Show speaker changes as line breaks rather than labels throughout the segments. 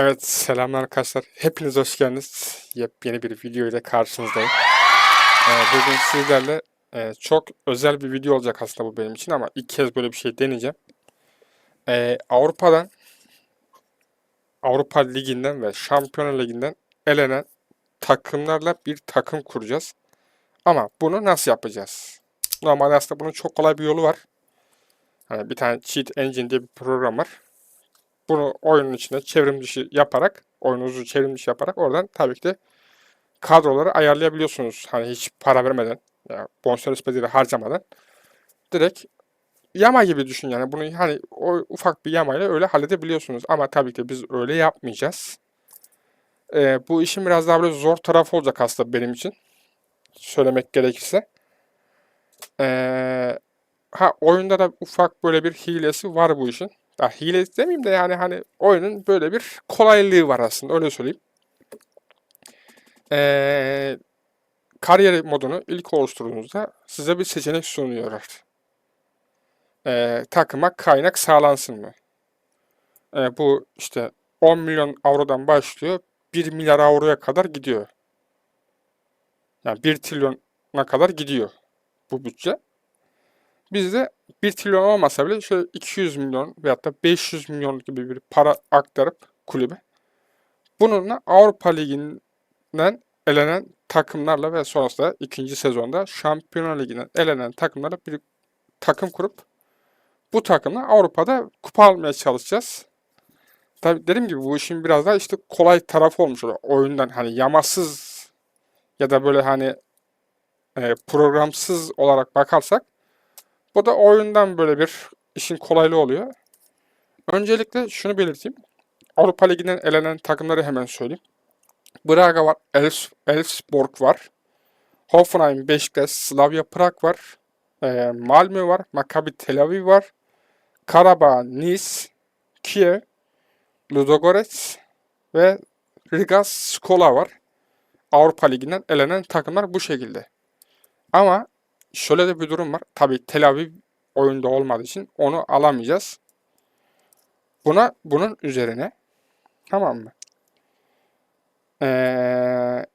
Evet, selamlar arkadaşlar. Hepiniz hoş geldiniz. Yepyeni bir video ile karşınızdayım. Ee, bugün sizlerle e, çok özel bir video olacak aslında bu benim için ama ilk kez böyle bir şey deneyeceğim. Ee, Avrupa'dan, Avrupa Ligi'nden ve Şampiyonlar Ligi'nden elenen takımlarla bir takım kuracağız. Ama bunu nasıl yapacağız? Normalde aslında bunun çok kolay bir yolu var. Hani bir tane Cheat Engine diye bir program var bunu oyunun içinde çevrim dışı yaparak, oyununuzu çevrim dışı yaparak oradan tabii ki de kadroları ayarlayabiliyorsunuz. Hani hiç para vermeden, yani bonservis bedeli harcamadan direkt yama gibi düşün yani. Bunu hani o ufak bir yamayla öyle halledebiliyorsunuz. Ama tabii ki biz öyle yapmayacağız. Ee, bu işin biraz daha böyle zor tarafı olacak aslında benim için. Söylemek gerekirse. Ee, ha oyunda da ufak böyle bir hilesi var bu işin. Ya hile demeyeyim de yani hani oyunun böyle bir kolaylığı var aslında öyle söyleyeyim. Ee, kariyer modunu ilk oluşturduğunuzda size bir seçenek sunuyorlar. Ee, takıma kaynak sağlansın mı? Ee, bu işte 10 milyon avrodan başlıyor 1 milyar avroya kadar gidiyor. Yani 1 trilyona kadar gidiyor bu bütçe. Bizde 1 trilyon olmasa bile şöyle 200 milyon veyahut da 500 milyon gibi bir para aktarıp kulübe bununla Avrupa Ligi'nden elenen takımlarla ve sonrasında ikinci sezonda Şampiyonlar Ligi'nden elenen takımlarla bir takım kurup bu takımla Avrupa'da kupa almaya çalışacağız. Tabii dediğim gibi bu işin biraz daha işte kolay tarafı olmuş oluyor. Oyundan hani yamasız ya da böyle hani e, programsız olarak bakarsak bu da oyundan böyle bir işin kolaylığı oluyor. Öncelikle şunu belirteyim. Avrupa Ligi'nden elenen takımları hemen söyleyeyim. Braga var, Elfs Elfsborg var. Hoffenheim, Beşiktaş, Slavia Prag var. E, Malmö var, Maccabi Tel Aviv var. Karabağ, Nice, Kiev, Ludogorets ve Riga Skola var. Avrupa Ligi'nden elenen takımlar bu şekilde. Ama şöyle de bir durum var. Tabii Tel Aviv oyunda olmadığı için onu alamayacağız. Buna bunun üzerine tamam mı? Ee,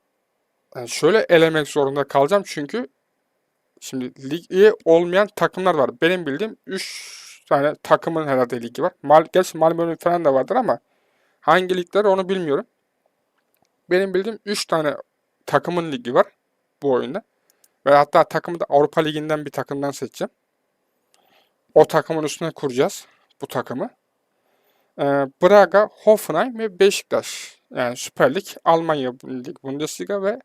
şöyle elemek zorunda kalacağım çünkü şimdi ligi olmayan takımlar var. Benim bildiğim 3 tane takımın herhalde ligi var. Mal, gerçi Malmö'nün falan da vardır ama hangi ligler onu bilmiyorum. Benim bildiğim 3 tane takımın ligi var bu oyunda. Ve hatta takımı da Avrupa Ligi'nden bir takımdan seçeceğim. O takımın üstüne kuracağız bu takımı. Ee, Braga, Hoffenheim ve Beşiktaş. Yani Süper Lig, Almanya Lig, Bundesliga ve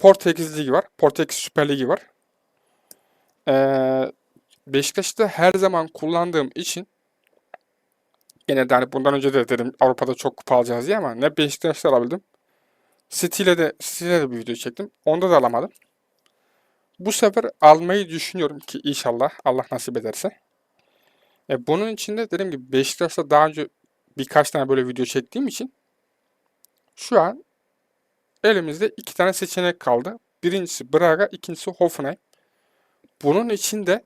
Portekiz Ligi var. Portekiz Süper Ligi var. Ee, Beşiktaş'ta her zaman kullandığım için Yine de hani bundan önce de dedim Avrupa'da çok kupa alacağız diye ama ne Beşiktaş'ta alabildim. City'yle de, City'yle de bir video çektim. Onda da alamadım. Bu sefer almayı düşünüyorum ki inşallah Allah nasip ederse. E bunun için de dediğim gibi Beşiktaş'ta daha önce birkaç tane böyle video çektiğim için şu an elimizde iki tane seçenek kaldı. Birincisi Braga, ikincisi Hoffenheim. Bunun için de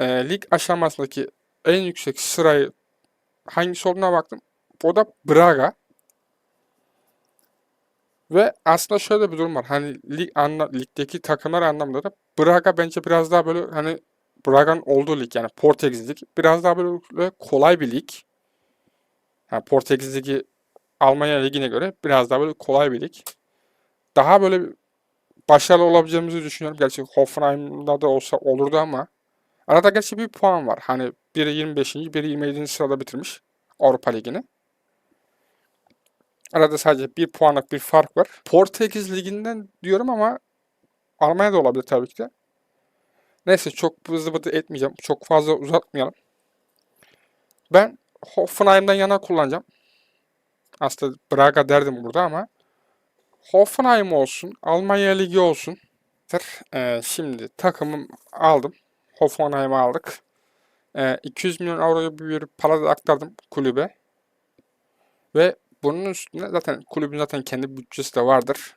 e, lig aşamasındaki en yüksek sırayı hangisi olduğuna baktım. O da Braga. Ve aslında şöyle bir durum var. Hani lig anla, ligdeki takımlar anlamında da Braga bence biraz daha böyle hani Braga'nın olduğu lig yani Portekiz lig biraz daha böyle kolay bir lig. Yani Portekiz ligi Almanya ligine göre biraz daha böyle kolay bir lig. Daha böyle başarılı olabileceğimizi düşünüyorum. Gerçi Hoffenheim'da da olsa olurdu ama arada gerçi bir puan var. Hani biri 25. biri 27. sırada bitirmiş Avrupa Ligi'ni. Arada sadece bir puanlık bir fark var. Portekiz Ligi'nden diyorum ama Almanya'da olabilir tabii ki de. Neyse çok hızlı bıdı etmeyeceğim. Çok fazla uzatmayalım. Ben Hoffenheim'den yana kullanacağım. Aslında Braga derdim burada ama Hoffenheim olsun, Almanya Ligi olsun. Ee, şimdi takımım aldım. Hoffenheim'i aldık. Ee, 200 milyon euroyu bir para aktardım kulübe. Ve bunun üstüne zaten kulübün zaten kendi bütçesi de vardır.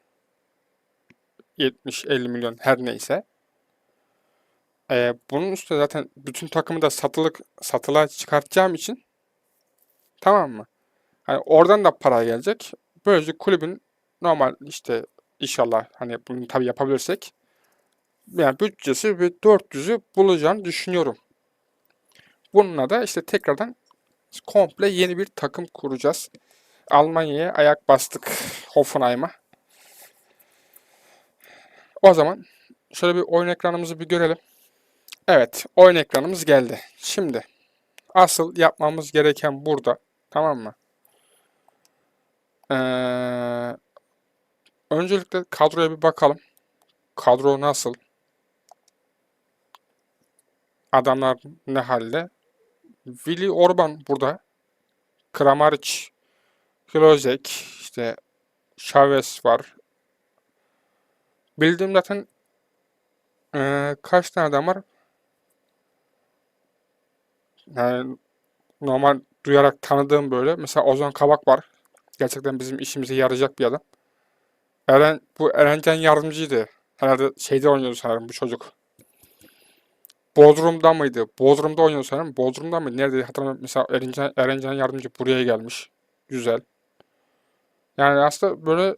70-50 milyon her neyse. Ee, bunun üstüne zaten bütün takımı da satılık satılığa çıkartacağım için tamam mı? Hani oradan da para gelecek. Böylece kulübün normal işte inşallah hani bunu tabii yapabilirsek yani bütçesi bir 400'ü bulacağını düşünüyorum. Bununla da işte tekrardan komple yeni bir takım kuracağız. Almanya'ya ayak bastık Hoffenheim'a. O zaman şöyle bir oyun ekranımızı bir görelim. Evet, oyun ekranımız geldi. Şimdi asıl yapmamız gereken burada. Tamam mı? Ee, öncelikle kadroya bir bakalım. Kadro nasıl? Adamlar ne halde? Willy Orban burada. Kramaric, Klozek, işte Chavez var. Bildiğim zaten ee, kaç tane adam var? Yani normal duyarak tanıdığım böyle. Mesela Ozan Kabak var. Gerçekten bizim işimize yarayacak bir adam. Eren, bu Erencan yardımcıydı. Herhalde şeyde oynuyordu sanırım bu çocuk. Bodrum'da mıydı? Bodrum'da oynuyordu sanırım. Bodrum'da mıydı? Nerede hatırlamıyorum. Mesela Erencan, Erencan yardımcı buraya gelmiş. Güzel. Yani aslında böyle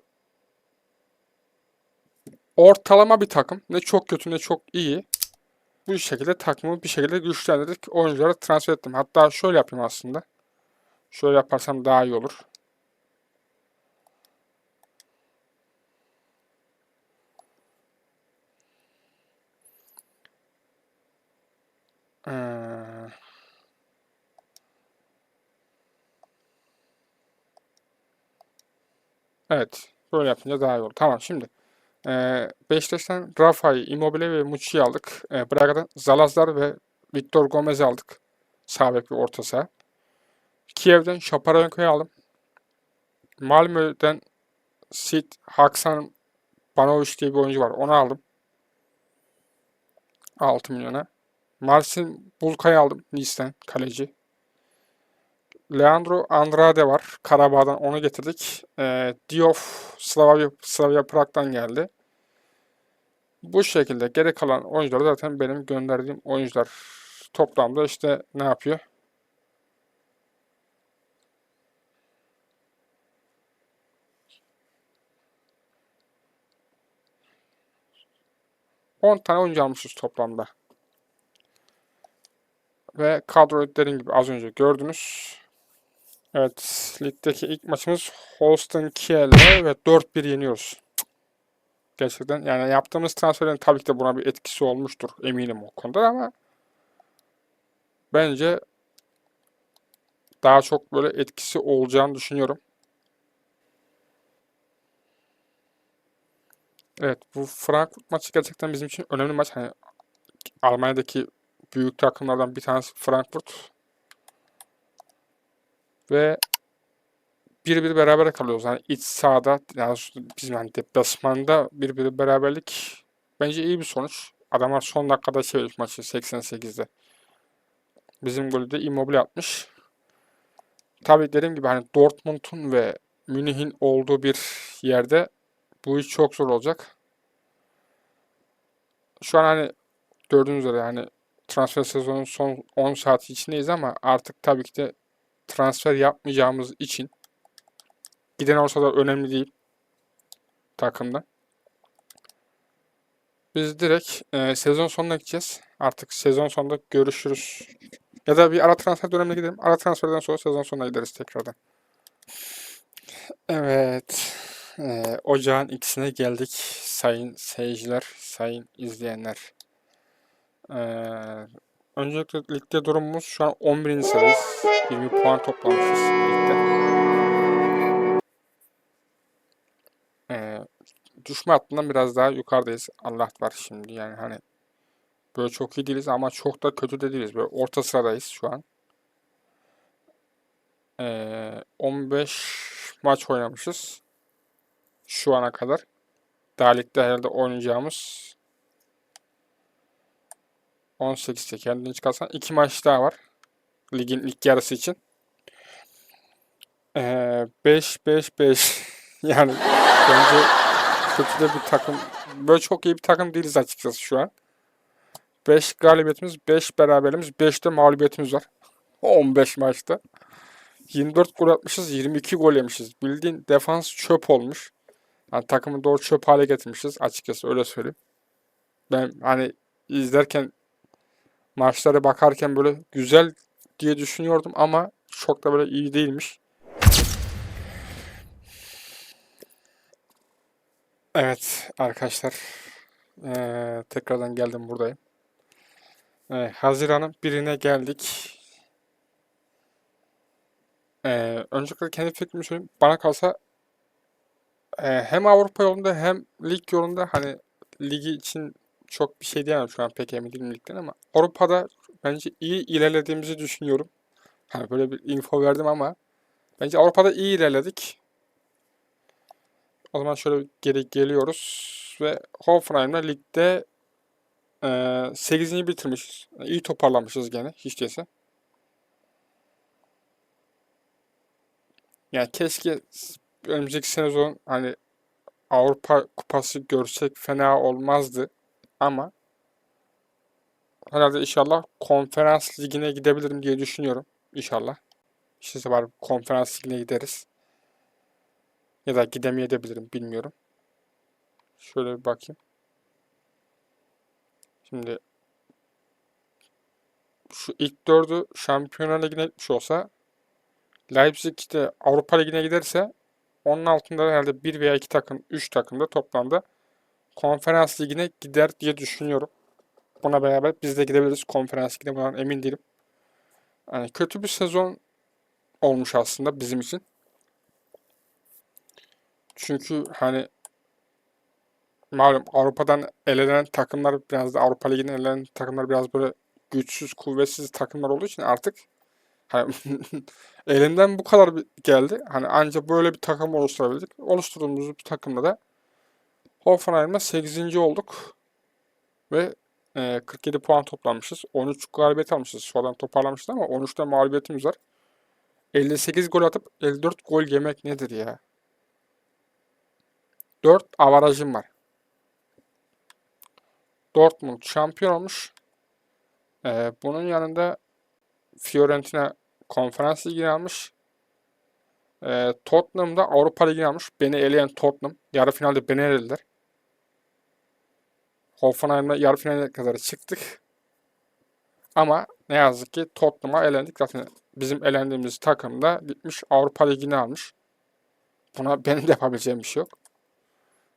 ortalama bir takım. Ne çok kötü ne çok iyi. Bu şekilde takımı bir şekilde güçlendirdik. Oyuncuları transfer ettim. Hatta şöyle yapayım aslında. Şöyle yaparsam daha iyi olur. Ee, Evet. Böyle yapınca daha iyi olur. Tamam şimdi. Ee, Beşiktaş'tan Rafa'yı, Immobile ve Muçi'yi aldık. Ee, Braga'dan Zalazlar ve Victor Gomez'i aldık. Sağ bek ve orta saha. Kiev'den Şaparanka'yı aldım. Malmö'den Sid Haksan Banovic diye bir oyuncu var. Onu aldım. 6 milyona. Marcin Bulka'yı aldım. Nice'den kaleci. Leandro Andrade var. Karabağ'dan onu getirdik. Ee, Diouf Slavia, Slavia Prag'dan geldi. Bu şekilde geri kalan oyuncular zaten benim gönderdiğim oyuncular. Toplamda işte ne yapıyor? On tane oyuncu almışız toplamda. Ve kadro dediğim gibi az önce gördünüz. Evet, ligdeki ilk maçımız Holstein Kiel'le ve 4-1 yeniyoruz. Gerçekten yani yaptığımız transferlerin tabii ki de buna bir etkisi olmuştur eminim o konuda ama bence daha çok böyle etkisi olacağını düşünüyorum. Evet bu Frankfurt maçı gerçekten bizim için önemli maç. Hani Almanya'daki büyük takımlardan bir tanesi Frankfurt. Ve bir bir beraber kalıyoruz. Yani iç sahada yani bizim yani deplasmanda bir bir beraberlik bence iyi bir sonuç. Adamlar son dakikada çevirmiş maçı 88'de. Bizim golü de Immobile atmış. Tabii dediğim gibi hani Dortmund'un ve Münih'in olduğu bir yerde bu iş çok zor olacak. Şu an hani gördüğünüz üzere hani transfer sezonun son 10 saati içindeyiz ama artık tabii ki de transfer yapmayacağımız için giden olsa da önemli değil takımda. Biz direkt e, sezon sonuna gideceğiz. Artık sezon sonunda görüşürüz. Ya da bir ara transfer dönemine gidelim. Ara transferden sonra sezon sonuna gideriz tekrardan. Evet. E, ocağın ikisine geldik. Sayın seyirciler, sayın izleyenler. E, öncelikle ligde durumumuz şu an 11. sıradayız. 20 puan toplamışız ligde. Ee, düşme hattından biraz daha yukarıdayız. Allah var şimdi yani hani böyle çok iyi değiliz ama çok da kötü de değiliz. Böyle orta sıradayız şu an. Ee, 15 maç oynamışız. Şu ana kadar. Daha ligde herhalde oynayacağımız 18'te kendini çıkarsan 2 maç daha var. Ligin ilk yarısı için. 5-5-5 yani bence kötü de bir takım. Böyle çok iyi bir takım değiliz açıkçası şu an. 5 galibiyetimiz, 5 beraberimiz, 5 de mağlubiyetimiz var. 15 maçta. 24 gol atmışız, 22 gol yemişiz. Bildiğin defans çöp olmuş. Yani takımı doğru çöp hale getirmişiz açıkçası öyle söyleyeyim. Ben hani izlerken maçlara bakarken böyle güzel diye düşünüyordum ama çok da böyle iyi değilmiş. Evet arkadaşlar eee, tekrardan geldim buradayım. Eee, Haziran'ın birine geldik. Eee öncelikle kendi fikrimi söyleyeyim. Bana kalsa eee, hem Avrupa yolunda hem lig yolunda hani ligi için çok bir şey diyemem şu an pek emin değilim ligden ama Avrupa'da bence iyi ilerlediğimizi düşünüyorum. Hani böyle bir info verdim ama bence Avrupa'da iyi ilerledik. O zaman şöyle geri geliyoruz ve Hoffenheim'la ligde eee 8. bitirmişiz. İyi toparlamışız gene hiç değilse. Yani keşke önümüzdeki sezon hani Avrupa Kupası görsek fena olmazdı. Ama herhalde inşallah konferans ligine gidebilirim diye düşünüyorum. İnşallah. İşte var konferans ligine gideriz. Ya da gidemeyebilirim bilmiyorum. Şöyle bir bakayım. Şimdi şu ilk dördü Şampiyonlar Ligi'ne gitmiş olsa Leipzig de Avrupa Ligi'ne giderse onun altında herhalde bir veya iki takım, üç takım da toplamda konferans ligine gider diye düşünüyorum. Buna beraber biz de gidebiliriz konferans ligine bundan emin değilim. Yani kötü bir sezon olmuş aslında bizim için. Çünkü hani malum Avrupa'dan elenen takımlar biraz da Avrupa Ligi'ne elenen takımlar biraz böyle güçsüz, kuvvetsiz takımlar olduğu için artık hani elinden bu kadar geldi. Hani ancak böyle bir takım oluşturabildik. Oluşturduğumuz bir takımda da Hoffenheim'la 8. olduk. Ve e, 47 puan toplamışız. 13 galibiyet almışız. Sonradan toparlamışız ama 13'te mağlubiyetimiz var. 58 gol atıp 54 gol yemek nedir ya? 4 avarajım var. Dortmund şampiyon olmuş. E, bunun yanında Fiorentina konferans ligini almış. E, Tottenham da Avrupa Ligi'ni almış. Beni eleyen Tottenham. Yarı finalde beni elediler. Hoffenheim'la yarı finale kadar çıktık. Ama ne yazık ki Tottenham'a elendik. Zaten bizim elendiğimiz takım da gitmiş Avrupa Ligi'ni almış. Buna benim de yapabileceğim bir şey yok.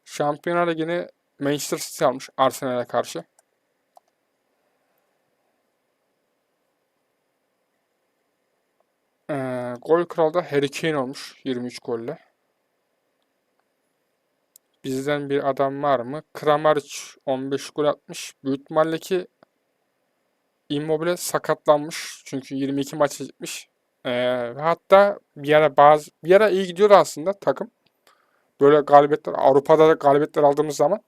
Şampiyonlar Ligi'ni Manchester City almış Arsenal'e karşı. Ee, gol kralı da Harry Kane olmuş 23 golle. Bizden bir adam var mı? Kramaric 15 gol atmış. Büyük ihtimalle ki Immobile sakatlanmış. Çünkü 22 maça gitmiş. Ee, hatta bir ara bazı bir ara iyi gidiyordu aslında takım. Böyle galibiyetler Avrupa'da da galibiyetler aldığımız zaman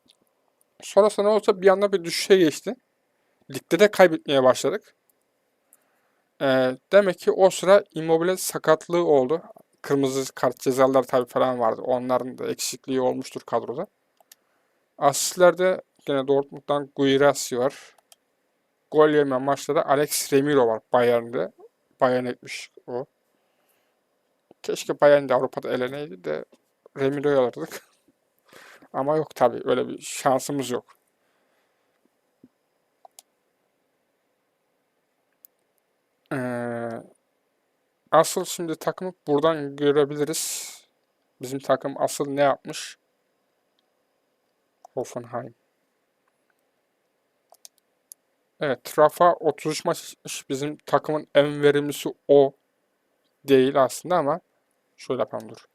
sonrasında olsa bir anda bir düşüşe geçti. Ligde de kaybetmeye başladık. Ee, demek ki o sıra Immobile sakatlığı oldu. Kırmızı kart cezalar tabii falan vardı. Onların da eksikliği olmuştur kadroda. Asistlerde gene Dortmund'dan Guirassy var. Gol yemeyen maçta da Alex Remiro var Bayern'de. Bayern etmiş o. Keşke Bayern de Avrupa'da eleneydi de Remiro'yu alırdık. Ama yok tabii öyle bir şansımız yok. Ee, asıl şimdi takımı buradan görebiliriz. Bizim takım asıl ne yapmış? Hoffenheim. Evet, Rafa 33 maç. Bizim takımın en verimlisi o değil aslında ama şöyle yapalım dur.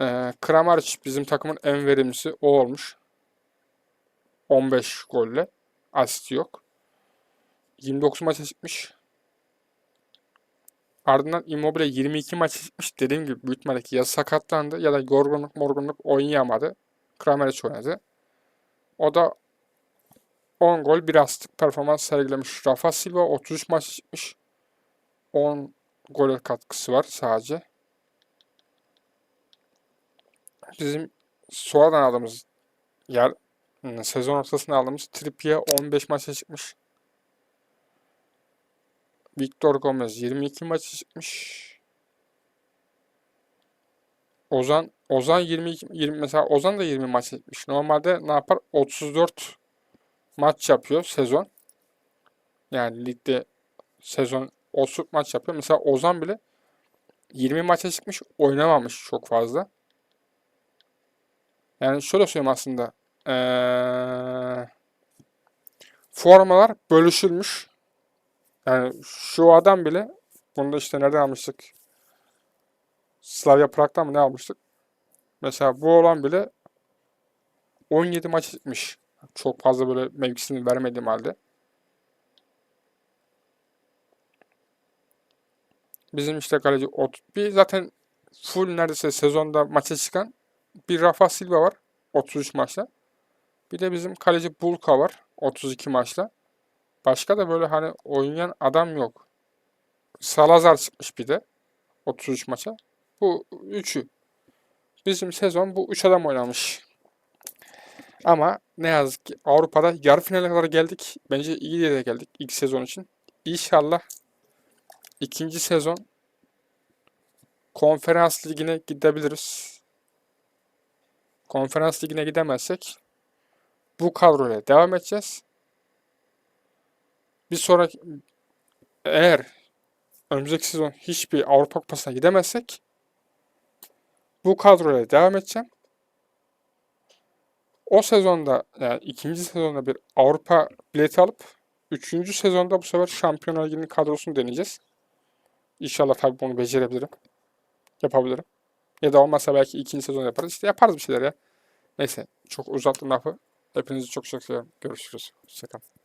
Ee, Kramaric bizim takımın en verimlisi o olmuş. 15 golle. Asist yok. 29 maça çıkmış. Ardından Immobile 22 maça çıkmış. Dediğim gibi büyük ihtimalle ya sakatlandı ya da yorgunluk morgunluk oynayamadı. Kramaric oynadı. O da 10 gol bir asistlik performans sergilemiş. Rafa Silva 33 maç çıkmış. 10 gol katkısı var sadece. Bizim sonradan aldığımız yer hmm, sezon ortasında aldığımız Trippier 15 maça çıkmış. Victor Gomez 22 maça çıkmış. Ozan Ozan 20 20 mesela Ozan da 20 maç etmiş. Normalde ne yapar? 34 maç yapıyor sezon. Yani ligde sezon 30 maç yapıyor. Mesela Ozan bile 20 maça çıkmış, oynamamış çok fazla. Yani şöyle söyleyeyim aslında. Eee, formalar bölüşülmüş. Yani şu adam bile bunu da işte nereden almıştık? Slavia Prag'dan mı ne almıştık? Mesela bu olan bile 17 maç çıkmış. Çok fazla böyle mevkisini vermediğim halde. Bizim işte kaleci ot bir zaten full neredeyse sezonda maça çıkan bir Rafa Silva var 33 maçla. Bir de bizim kaleci Bulka var 32 maçla. Başka da böyle hani oynayan adam yok. Salazar çıkmış bir de 33 maça. Bu üçü. Bizim sezon bu üç adam oynamış. Ama ne yazık ki Avrupa'da yarı finale kadar geldik. Bence iyi yere geldik ilk sezon için. İnşallah ikinci sezon konferans ligine gidebiliriz. Konferans ligine gidemezsek bu kadroyla devam edeceğiz. Bir sonraki eğer önümüzdeki sezon hiçbir Avrupa Kupası'na gidemezsek bu kadroyla devam edeceğim. O sezonda yani ikinci sezonda bir Avrupa bileti alıp üçüncü sezonda bu sefer Şampiyonlar Ligi'nin kadrosunu deneyeceğiz. İnşallah tabii bunu becerebilirim. Yapabilirim. Ya da olmazsa belki ikinci sezon yaparız. İşte yaparız bir şeyler ya. Neyse çok uzattım lafı. Hepinizi çok çok seviyorum. Görüşürüz. Hoşçakalın.